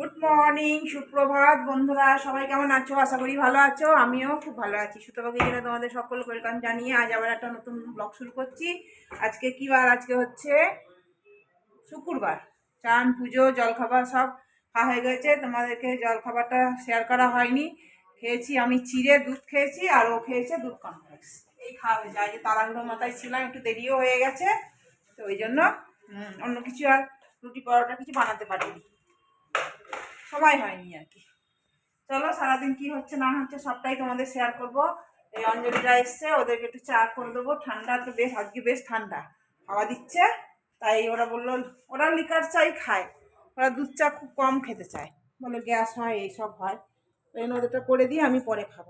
Good morning সুপ্রভাত বন্ধুরা, সবাই কেমন আছো? আশা করি ভালো আছো। আমিও খুব ভালো আছি। সুতরাং কিনা তোমাদের সকল ওয়েলকাম জানিয়ে আজ আবার একটা নতুন ব্লগ শুরু করছি। আজকে কি বার? আজকে হচ্ছে শুক্রবার। চান, পুজো, জলখাবার সব খাওয়া হয়ে গেছে। তোমাদেরকে জলখাবারটা শেয়ার করা হয়নি। খেয়েছি আমি চিড়ে, দুধ খেয়েছি আর ও খেয়েছে দুধ কমপ্লেক্স এই খাওয়া হয়েছে আজ তাড়াহুড়ো মাথায় ছিলাম, একটু দেরিও হয়ে গেছে। তো ওই জন্য অন্য কিছু আর রুটি পরোটা কিছু বানাতে পারিনি। সময় হয়নি আর কি। চলো, সারাদিন কি হচ্ছে না হচ্ছে সবটাই তোমাদের শেয়ার করব। এই অঞ্জলিরা এসছে, ওদেরকে একটু চা করে দেবো। ঠান্ডা তো বেশ, আজকে বেশ ঠান্ডা। হাওয়া দিচ্ছে, তাই ওরা বলল, ওরা লিকার চাই খায়। ওরা দুধ চা খুব কম খেতে চায়। বলে গ্যাস হয় এইসব হয়। ওই ওদেরটা করে দিয়ে আমি পরে খাব।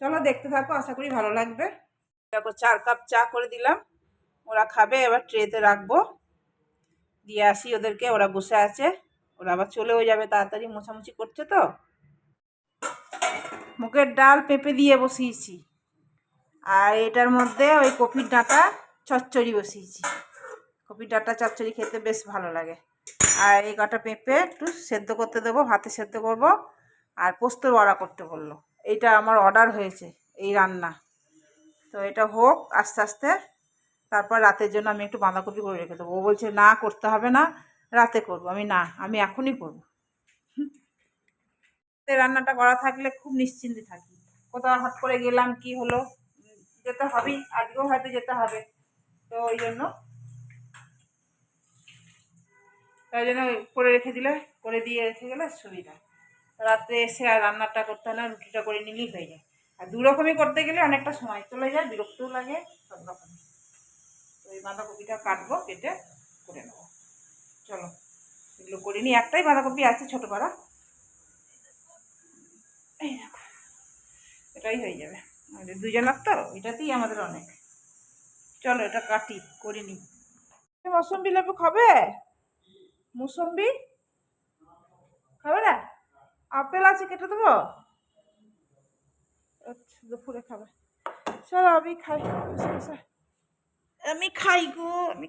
চলো, দেখতে থাকো, আশা করি ভালো লাগবে। দেখো, চার কাপ চা করে দিলাম। ওরা খাবে, এবার ট্রেতে রাখব। দিয়ে আসি ওদেরকে, ওরা বসে আছে। ওরা আবার চলেও যাবে তাড়াতাড়ি, মোছামুছি করছে তো? মুখের ডাল পেঁপে দিয়ে বসিয়েছি। আর এটার মধ্যে ওই কপির ডাঁটা, চচ্চড়ি বসিয়েছি। কপির ডাঁটা, চচ্চড়ি খেতে বেশ ভালো লাগে। আর এই কটা পেঁপে একটু সেদ্ধ করতে দেবো, ভাতে সেদ্ধ করব। আর পোস্তর বড়া করতে বলল। এইটা আমার অর্ডার হয়েছে, এই রান্না। তো এটা হোক, আস্তে আস্তে। তারপর রাতের জন্য আমি একটু বাঁধাকপি করে রেখে দেবো। ও বলছে, না, করতে হবে না। রাতে করব। আমি না, আমি এখনই করব। রান্নাটা করা থাকলে খুব নিশ্চিন্তে থাকি। কোথাও হট করে গেলাম, কি হলো? যেতে হবেই, আজকেও হয়তো যেতে হবে। তো ওই জন্য তাই জন্য করে রেখে দিলে, করে দিয়ে রেখে গেলে সুবিধা। রাত্রে এসে আর রান্নাটা করতে হলে রুটিটা করে নিলেই হয়ে যায়। আর দু রকমই করতে গেলে অনেকটা সময় চলে যায়, বিরক্তও লাগে, সব রকমই। তো এই বাঁধাকপিটা কাটবো, কেটে করে নেব। চলো, এগুলো করে নিই। একটাই বাঁধাকপি আছে ছোটো পাড়া এটাই হয়ে যাবে। আমাদের দুজনের তো, এটাতেই আমাদের অনেক। চলো, এটা কাটি, করে নিই। মৌসম্বি লেবু খাবে? মুসম্বি? খাবে না? আপেল আছে, কেটে দেবো? আচ্ছা দুপুরে খাবে। চলো, আমি খাই। আমি খাই গো, আমি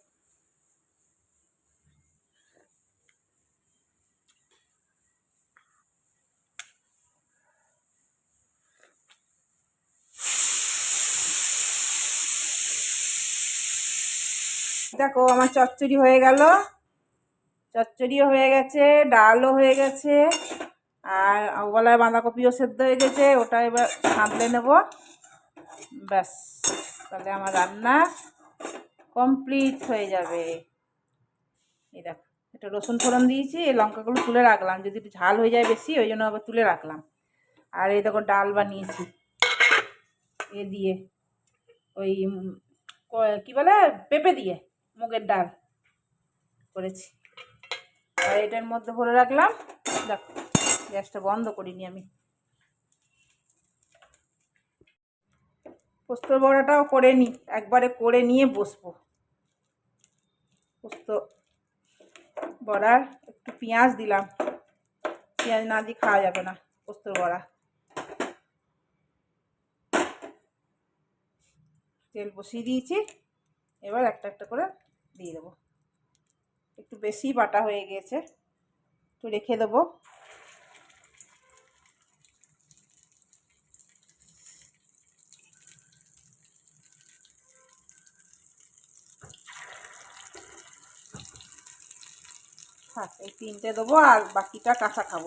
দেখো আমার চচ্চড়ি হয়ে গেল। চচ্চড়িও হয়ে গেছে, ডালও হয়ে গেছে, আর ওবেলায় বাঁধাকপিও সেদ্ধ হয়ে গেছে, ওটা এবার সাঁতলে নেব। ব্যাস, তাহলে আমার রান্না কমপ্লিট হয়ে যাবে। এই দেখো এটা রসুন ফোড়ন দিয়েছি, এই লঙ্কাগুলো তুলে রাখলাম, যদি একটু ঝাল হয়ে যায় বেশি, ওই জন্য আবার তুলে রাখলাম। আর এই দেখো ডাল বানিয়েছি, এ দিয়ে, ওই কি বলে, পেঁপে দিয়ে। মুগের ডাল করেছি। আর এটার মধ্যে ভরে রাখলাম। দেখো, গ্যাসটা বন্ধ করিনি আমি। পোস্তর বড়াটাও করে নিই একবারে করে নিয়ে বসবো। পোস্ত বড়ার একটু পেঁয়াজ দিলাম। পেঁয়াজ না দিয়ে খাওয়া যাবে না পোস্তর বড়া। তেল বসিয়ে দিয়েছি। এবার একটা একটা করে দিয়ে দেবো। একটু বেশি বাটা হয়ে গিয়েছে একটু রেখে দেবো। থাক এই তিনটে দেবো আর বাকিটা কাঁচা খাব।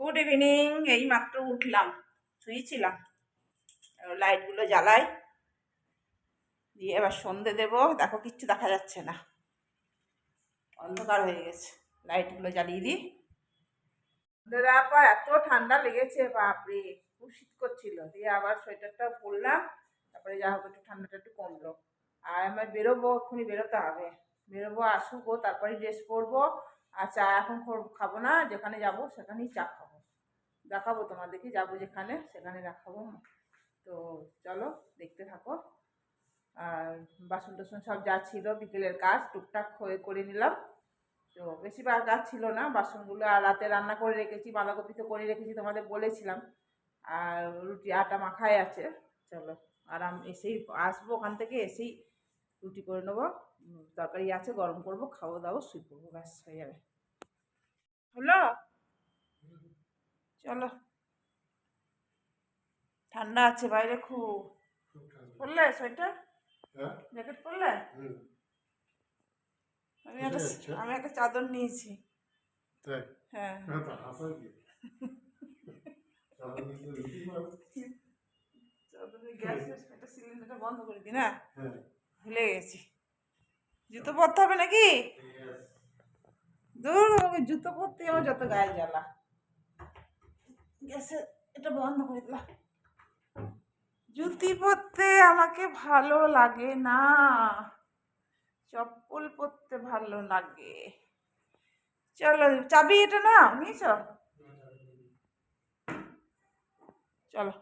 গুড ইভিনিং এই মাত্র উঠলাম, শুয়েছিলাম। লাইটগুলো জ্বালাই। দিয়ে এবার সন্ধে দেবো। দেখো, কিচ্ছু দেখা যাচ্ছে না। অন্ধকার হয়ে গেছে। লাইটগুলো জ্বালিয়ে দিই। সন্ধে এত ঠান্ডা লেগেছে, বাপরে! খুব শীত করছিল। দিয়ে আবার সোয়েটারটা পরলাম। তারপরে যা হোক একটু ঠান্ডাটা একটু কমলো। আর আমার বেরোবো, এক্ষুনি বেরোতে হবে। বেরোবো, আসুক তারপরে ড্রেস পরবো। আর চা এখন খাব না, যেখানে যাব সেখানেই চা খাব। দেখাবো তোমাদেরকে, যাব যেখানে, সেখানে দেখাবো। তো চলো, দেখতে থাকো। আর বাসন টাসন সব যা ছিল বিকেলের কাজ টুকটাক হয়ে করে নিলাম। তো বেশি বার কাজ ছিল না বাসনগুলো আর রাতে রান্না করে রেখেছি বাঁধাকপি তো করে রেখেছি তোমাদের বলেছিলাম। আর রুটি আটা মাখাই আছে চলো। আরাম এসেই আসব ওখান থেকে এসেই রুটি করে নেব। তরকারি আছে গরম করব খাব দাবো শুয়ে পড়ব ব্যাস হয়ে যাবে। হলো? চলো। ঠান্ডা আছে বাইরে খুব। পড়লে সোয়েটার? জ্যাকেট পরলে? আমি একটা আচ্ছা। আমি একটা চাদর নিয়েছি। হ্যাঁ। হ্যাঁ একটা সিলিন্ডারটা বন্ধ করে দিই না? হ্যাঁ। ভুলে গেছি। জুতো পরতে হবে নাকি। দূর আমাকে জুতো পরতে আমার যত গায়ে জ্বালা। গ্যাসের এটা বন্ধ করে দিলাম। জুতি পরতে আমাকে ভালো লাগে না। চপ্পল পরতে ভালো লাগে। চলো চাবি এটা না নিয়েছ চলো।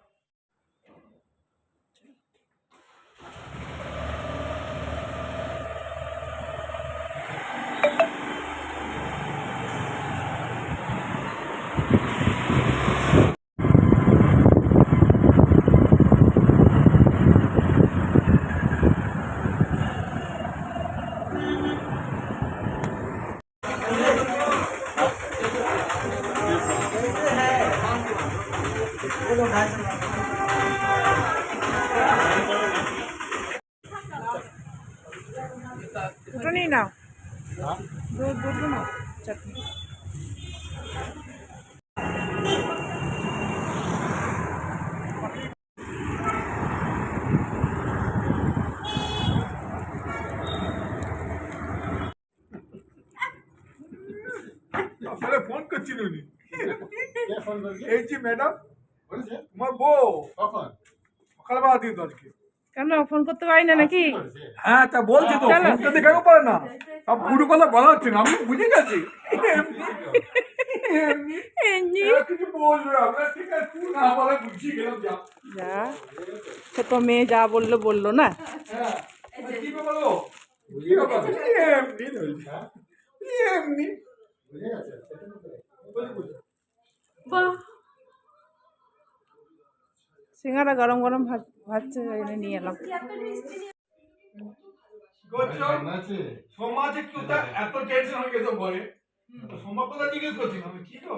দুটো নিয়ে নাও। হ্যাঁ? দুটো নাও চাটনি আপনারা ফোন করছিল উনি। এই যে ম্যাডাম বলেছে। তোমার বউ। কখন? সকালবেলা দিন তো আজকে। কেন ফোন করতে পারি না নাকি? হ্যাঁ তা বলছি তো। ফোনটা দেখাতে পারে না? সব পুরো কথা বলা হচ্ছে না আমি বুঝে গেছি। যা। ছোট মেয়ে যা বলল বলল না। হ্যাঁ তো। সিঙ্গারা গরম গরম ভাত নিয়ে এলাম। করছ কেমন আছে? সমাজে কি এত টেনশন হয়ে গেছে বলে সোমবার কথা জিজ্ঞেস কি গো?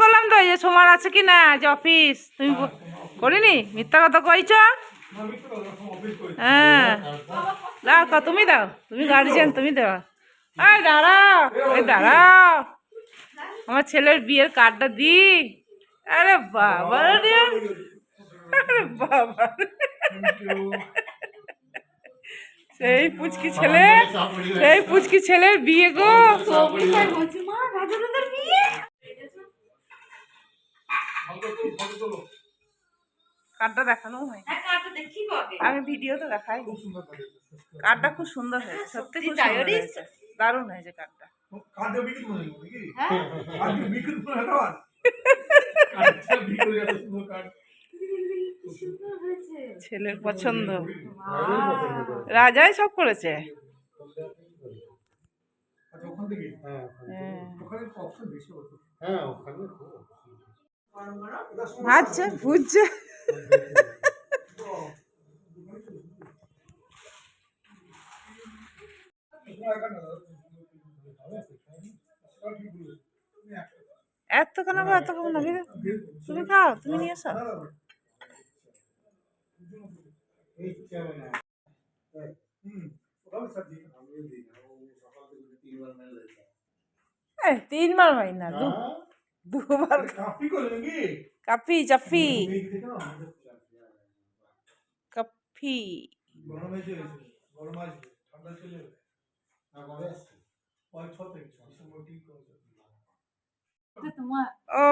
করলাম তো এই যে সোমার আছে কি না যে অফিস তুমি করিনি? মিথ্যা কথা কইছ। হ্যাঁ। দাও তুমি দাও। তুমি গার্জিয়ান তুমি দাও। এই দাঁড়াও এই দাঁড়াও। আমার ছেলের বিয়ের কার্ডটা দি। আরে বাবা রে। আরে বাবা সেই পুচকি ছেলে সেই পুচকি ছেলের বিয়ে গো। কার্ডটা দেখানো হয়। আমি ভিডিও তো দেখাই কার্ডটা খুব সুন্দর হয়েছে সত্যি খুব সুন্দর হয়েছে। দারুণ হয়েছে কার্ডটা। ছেলের পছন্দ। করে। রাজাই সব করেছে। আচ্ছা, ওখান থেকে? হ্যাঁ, ওখানে। হ্যাঁ ওখানে তো option বেশি হতো। হ্যাঁ, ওখানে খুব। আচ্ছা বুঝছে এত গো, এত তুমি খাও তুমি নিয়ে এসো। না, তিনবার হয় না? দুবার। কাপি চাপি কাপি ঠান্ডা ও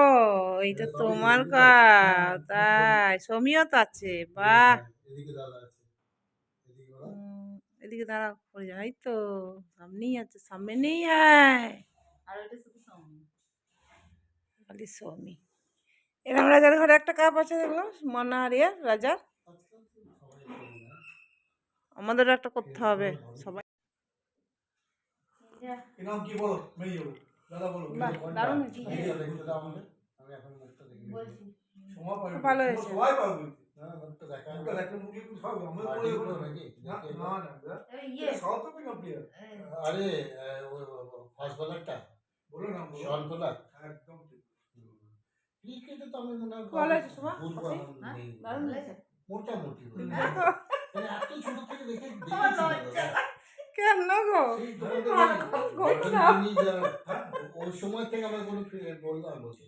এইটা তোমার কাপ তাই সমীয় তো আছে বাহ। এদিকে দাদা আছে। এদিকে দাঁড়া পড়ে যাই তো সামনেই আছে সামনে নেই আয় খালি সৌমি। এরম রাজার ঘরে একটা কাপ আছে দেখলাম মনা আর ইয়ে রাজার। আমাদেরও একটা করতে হবে সবাই। কি বলো? দারুণ ভালো হয়েছে। আর ফার্স্ট বলারটা বলো না শন পোলার একদম ক্রিকেটে তো আমি মনে হয় ভালো নেই। দারুণ হয়েছে। মোটামুটি। হ্যাঁ মানে এত ছোট থেকে দেখে দেখেছি কেন গো? ওই সময় থেকে আমার কোনো ক্রিকেট বললাম বলছি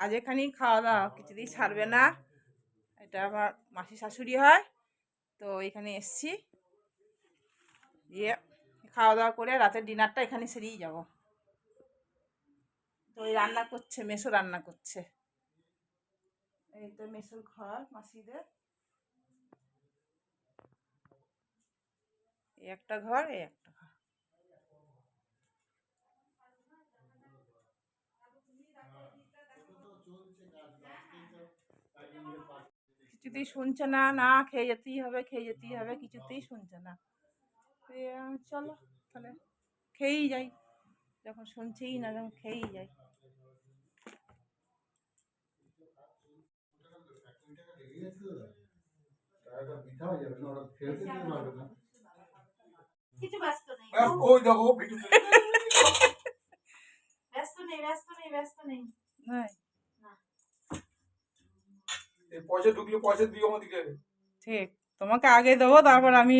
আজ এখানেই খাওয়া দাওয়া কিছুতেই ছাড়বে না। এটা আমার মাসি শাশুড়ি হয়, তো এখানে এসছি। দিয়ে খাওয়া দাওয়া করে রাতের ডিনারটা এখানে সেরেই যাব। তো ওই রান্না করছে, মেসো রান্না করছে। এই তো মেসোর ঘর মাসিদের। এই একটা ঘর, এই একটা ঘর। কিছুতেই শুনছে না না খেয়ে যেতেই হবে খেয়ে যেতেই হবে কিছুতেই শুনছে না তো এ, আমি, চলো তাহলে খেয়েই যাই যখন শুনছেই না যখন খেয়েই যাই টাকাটা বৃথা হয়ে যাবে না ওরা ফেরত দিতে পারবে না কিছু ব্যস্ত নেই আহ, ওই দেখো ভিডিও ব্যস্ত নেই ব্যস্ত নেই ব্যস্ত নেই হ্যাঁ এই পয়সা ঢুকলে পয়সা দিও আমাদেরকে ঠিক তোমাকে আগে দেবো তারপর আমি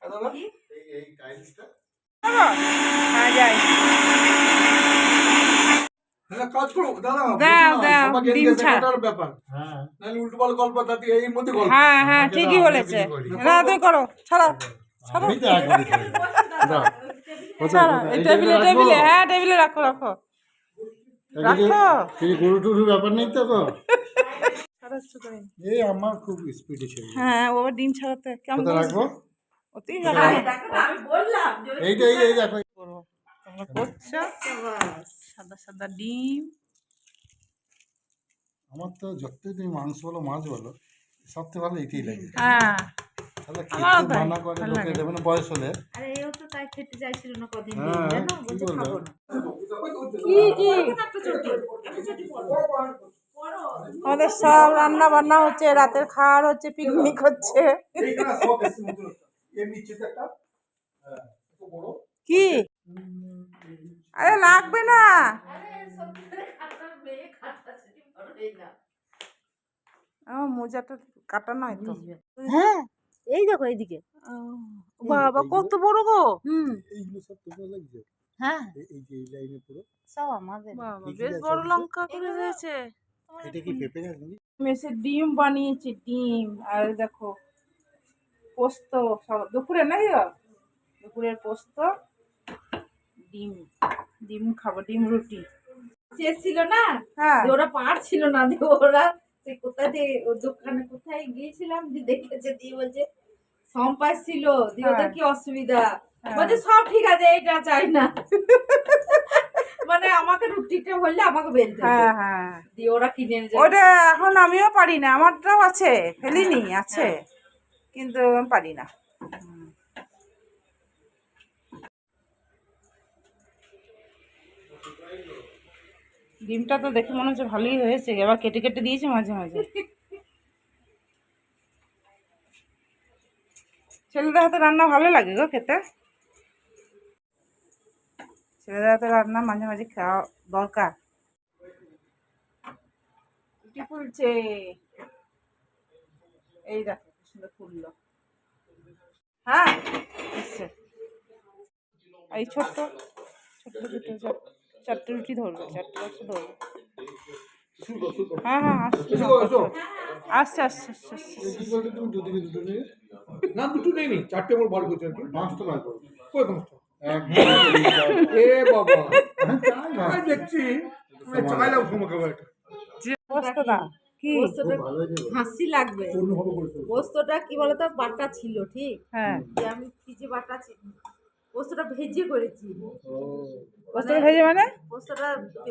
হ্যাঁ দাদা এই এই টাইলসটা হ্যাঁ যাই কাজ করো দাদা ব্যাপার। গল্প এই মধ্যে গল্প। হ্যাঁ হ্যাঁ ঠিকই বলেছে। না তুমি করো ছাড়ো ছাড়ো। টেবিলে টেবিলে হ্যাঁ টেবিলে রাখো রাখো। গরু টুরু ব্যাপার নেই তো গো? ছাড়াচ্ছ তুমি এই আমার খুব স্পিডে ছিল। হ্যাঁ ও ডিম ছাড়াতে কেমন রাখব? অতিই আরে রাখো দেখো না, আমি বললাম যে ওই- এইটা এই এই দেখো। তোমরা করছ? সাদা সাদা ডিম। আমার তো যতই তুমি মাংস বলো মাছ বলো সবথেকে ভালো এটাই লাগে। হ্যাঁ। তাহলে খেতে মানা করে লোকে দেবে না বয়স হলে? আরে এও তো তাই খেতে চাইছিল না কদিন হ্যাঁ, জানো? কি খাব না। কি কি? একটা চটি একটা চটি পড়ো পড়ো আমাদের সব রান্না বান্না হচ্ছে রাতের খাওয়ার হচ্ছে পিকনিক হচ্ছে। কি? আরে লাগবে না। আমার মোজাটা কাটা নয় তো। হ্যাঁ এই দেখো এইদিকে। বাবা কত বড় গো। হুম। এইগুলো সব তোমার লাগছে? হ্যাঁ। এই- এই যে এই লাইনে পুরো। সব আমাদের। বাবা কি কি বেশ বড় লঙ্কা করে হয়েছে। এটা কি পেঁপে গাছ নাকি? মেসে ডিম বানিয়েছে ডিম। আর দেখো পোস্ত সব দুপুরে দুপুরের পোস্ত ডিম। ডিম খাব ডিম রুটি। শেষ ছিল না? হ্যাঁ। ওরা পারছিল না ওরা সে কোথায় দিয়ে ও দোকানে কোথায় গিয়েছিলাম দিয়ে দেখেছে দিয়ে বলছে সম্পাস ছিল দিয়ে ওদের হ্যাঁ। কি অসুবিধা। বলছে সব ঠিক আছে এটা চাই না। মানে আমাকে রুটিটা হলে আমাকে বেলতে হ্যাঁ হ্যাঁ। দিয়ে ওরা কিনে এনে ওটা এখন আমিও পারি না আমারটাও আছে ফেলিনি আছে। কিন্তু পারি না। ডিমটা তো দেখে মনে হচ্ছে ভালোই হয়েছে এবার কেটে কেটে দিয়েছে মাঝে মাঝে। ছেলেদের হাতে রান্না ভালো লাগে গো খেতে? ছেলেদের হাতে রান্না মাঝে মাঝে খাওয়া দরকার। রুটি ফুলছে? এই দেখো সুন্দর ফুললো। হ্যাঁ এই ছোট্ট ছোট্ট দুটো চার- চারটে রুটি ধরবে চারটে বাক্স ধরবে। হ্যাঁ হ্যাঁ আসছে। আসছে দুটো নিয়ে। না দুটো নেই চারটে বড় বার করছে। পাঁচটা বার করো কই পাঁচটা এ বাবা। তাই দেখছি চাইলাম সময় একটা। পোস্তটা কি? পোস্তটা খুব ভালো হয়েছে। গো। হাসি লাগবে। পোস্তটা কি বলতো? বাটা ছিল ঠিক? হ্যাঁ। যে আমি ফ্রিজে বাটা ছিল পোস্তটা ভেজে করেছি। পোস্ত ভেজে মানে? পোস্তটা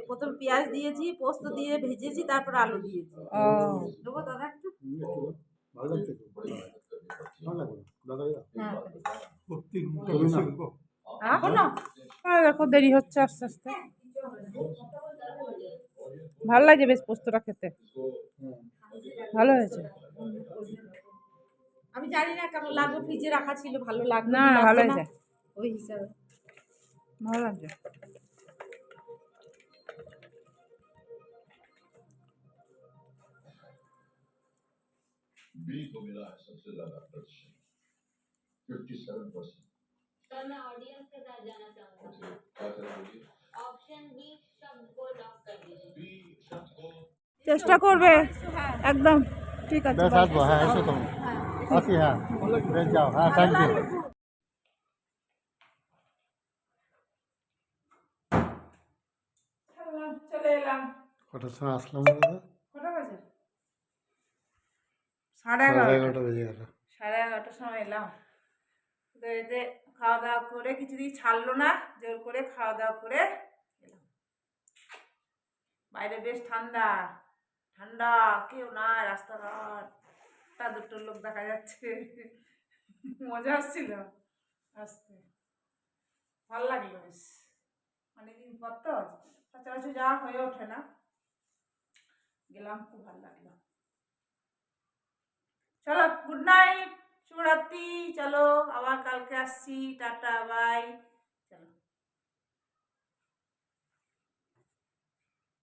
প্রথম পেঁয়াজ দিয়েছি পোস্ত দিয়ে ভেজেছি তারপর আলু দিয়েছি। দেবো দাদা একটু? ভালো লাগছে ভালো লাগবে দাদা হ্যাঁ। সত্যি মুখটা বেশি গো। এখনো হ্যাঁ দেখো দেরি হচ্ছে আস্তে আস্তে ভালো লাগে বেশ পোস্তটা খেতে ভালো হয়েছে আমি জানি না কেমন লাগবে ফ্রিজে রাখা ছিল ভালো লাগবে না, কি লাগবে ভালো না, হয়েছে। ওই হিসাবে ভালো লাগছে बी को मिला है सबसे ज्यादा प्रतिशत फिफ्टी सेवन परसेंट सर मैं ऑडियंस के साथ जाना चाहूंगा क्या करें बोलिए ऑप्शन बी शब्द को लॉक कर दीजिए बी शब्द को চেষ্টা করবে একদম ঠিক আছে বেশ আসবো হ্যাঁ এসো তুমি আসি হ্যাঁ বেশ যাও হ্যাঁ থ্যাংক ইউ চলে এলাম কটার সময় আসলাম দাদা কটা বাজে সাড়ে সাড়ে এগারোটা এগারোটা বেজে গেল সাড়ে এগারোটার সময় এলাম তো এতে খাওয়া দাওয়া করে কিছুদিন ছাড়লো না, জোর করে খাওয়া দাওয়া করে এলাম। বাইরে বেশ ঠান্ডা ঠান্ডা, কেউ না রাস্তাঘাট তা দুটো লোক দেখা যাচ্ছে। মজা আসছিল আসতে। ভালো লাগল বেশ। অনেকদিন পর তো সচরাচর যাওয়া হয়ে ওঠে না। গেলাম, খুব ভালো লাগল। চলো গুড নাইট শুভরাত্রি চলো আবার কালকে আসছি টাটা বাই